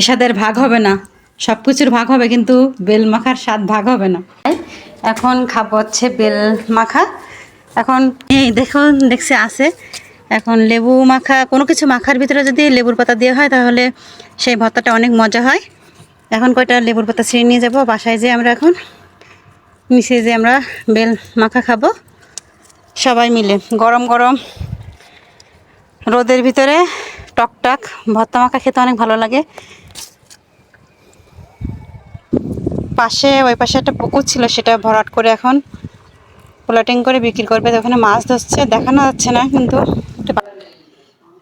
এসাদের ভাগ হবে না। সব কিছুর ভাগ হবে কিন্তু বেল মাখার স্বাদ ভাগ হবে না। এখন খাব হচ্ছে বেল মাখা। এখন এই দেখুন দেখছে আছে। এখন লেবু মাখা, কোনো কিছু মাখার ভিতরে যদি লেবুর পাতা দেওয়া হয় তাহলে সেই ভর্তাটা অনেক মজা হয়। এখন কয়টা লেবুর পাতা ছিঁড়ে নিয়ে যাব, বাসায় যে আমরা এখন মিশিয়ে যে আমরা বেল মাখা খাব। সবাই মিলে গরম গরম রোদের ভিতরে টকটাক ভর্তা মাখা খেতে অনেক ভালো লাগে। পাশে ওই পাশে একটা পুকুর ছিল সেটা ভরাট করে এখন প্লটিং করে বিক্রি করবে। তো ওখানে মাছ ধরছে দেখানো যাচ্ছে না কিন্তু।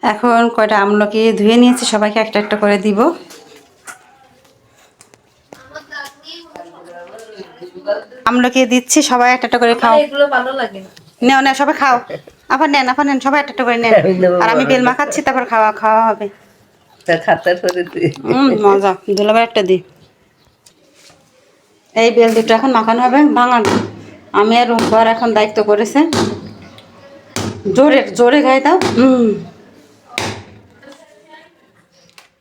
এখন কয়টা আমলকি ধুয়ে নিয়েছি সবাইকে একটা একটা করে দিব। আমলকি দিচ্ছি সবাই একটা একটা করে খাও। এগুলো ভালো লাগে না। নেও নেও সবাই খাও। আবার নেন আবার নেন সবাই একটা করে নেন। আর আমি বেল মাখাচ্ছি তারপর খাওয়া খাওয়া হবে। মজা। দুলাবার একটা দি। এই বেল দুটো এখন মাখানো হবে। ভাঙানো। আমি আর রুম্পার এখন দায়িত্ব করেছে। জোরে জোরে গায়ে দাও। হুম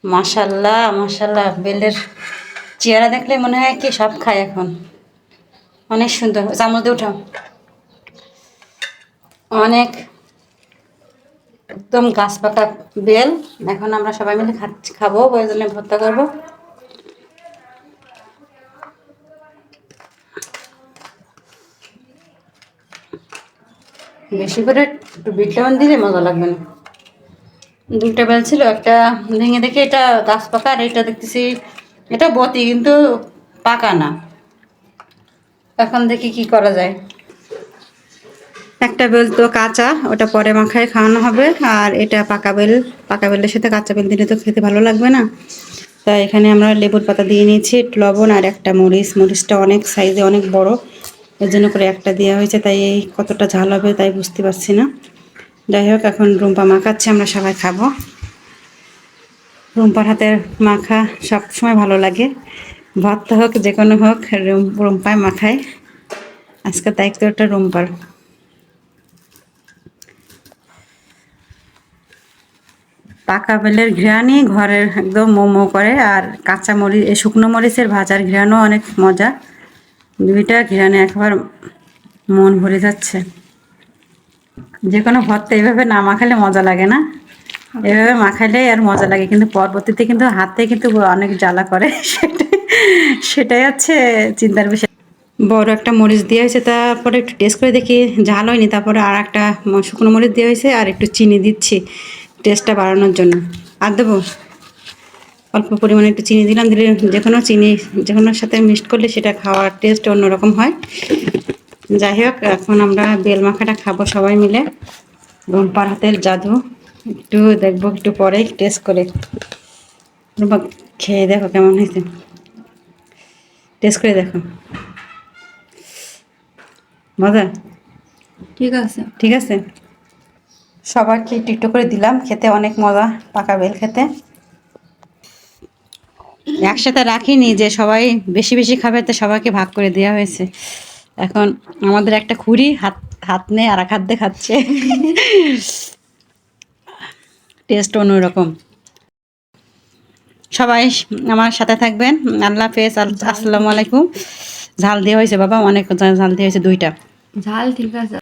মাশাল্লাহ মাশাল্লাহ বেলের চেহারা দেখলে মনে হয় কি সব খায় এখন। অনেক সুন্দর। চামচ দিয়ে উঠাও। অনেক একদম গাছ পাকা বেল। এখন আমরা সবাই মিলে খাব জন্য ভর্তা করব? বেশি করে একটু বিট লেমন দিলে মজা লাগবে না। দুটো বেল ছিল, একটা ভেঙে দেখে এটা গাছ পাকা আর এটা দেখতেছি এটা বতি কিন্তু পাকা না। এখন দেখি কি করা যায়। একটা বেল তো কাঁচা, ওটা পরে মাখায় খাওয়ানো হবে। আর এটা পাকা বেল, পাকা বেলের সাথে কাঁচা বেল দিলে তো খেতে ভালো লাগবে না। তাই এখানে আমরা লেবুর পাতা দিয়ে নিয়েছি, একটু লবণ আর একটা মরিচ। মরিচটা অনেক সাইজে অনেক বড়, এর জন্য করে একটা দেওয়া হয়েছে, তাই এই কতটা ঝাল হবে তাই বুঝতে পারছি না। যাই হোক, এখন রুম্পা মাখাচ্ছে, আমরা সবাই খাব। রুম্পার হাতের মাখা সব সময় ভালো লাগে। ভর্তা হোক, যে কোনো হোক, রুম- রুম্পায় মাখায়। আজকে তাই দায়িত্বটা রুম্পার। পাকা বেলের ঘ্রাণই ঘরের একদম মোমো করে, আর কাঁচা মরিচ, এই শুকনো মরিচের ভাজার ঘ্রাণও অনেক মজা। দুইটা ঘ্রাণে একবার মন ভরে যাচ্ছে। যে কোনো ভর্তা এইভাবে না মাখালে মজা লাগে না। এভাবে মাখালে আর মজা লাগে, কিন্তু পরবর্তীতে কিন্তু হাতে কিন্তু অনেক জ্বালা করে। সেটাই সেটাই হচ্ছে চিন্তার বিষয়। বড় একটা মরিচ দেওয়া হয়েছে, তারপরে একটু টেস্ট করে দেখি। ঝাল হয়নি, তারপরে আর একটা শুকনো মরিচ দেওয়া হয়েছে, আর একটু চিনি দিচ্ছি। টেস্টটা বাড়ানোর জন্য। আর দেবো অল্প পরিমাণে একটু চিনি দিলাম দিলে যে কোনো চিনি যে কোনোর সাথে মিক্সড করলে সেটা খাওয়ার টেস্ট অন্যরকম হয়। যাই হোক এখন আমরা বেল মাখাটা খাব সবাই মিলে। রুম্পার হাতের জাদু একটু দেখব একটু পরে টেস্ট করে। রুম্পা খেয়ে দেখো কেমন হয়েছে। টেস্ট করে দেখো। মজা? ঠিক আছে। ঠিক আছে? সবাইকে একটু একটু করে দিলাম। খেতে অনেক মজা, পাকা বেল খেতে। একসাথে রাখিনি যে সবাই বেশি বেশি খাবে, তো সবাইকে ভাগ করে দেওয়া হয়েছে। এখন আমাদের একটা খুঁড়ি হাত হাত নেই আর এক হাত দিয়ে খাচ্ছে টেস্ট অন্যরকম। সবাই আমার সাথে থাকবেন। আল্লাহ হাফেজ। আসসালামু আলাইকুম। ঝাল দেওয়া হয়েছে বাবা, অনেক ঝাল দেওয়া হয়েছে দুইটা। ঝাল ঠিক আছে।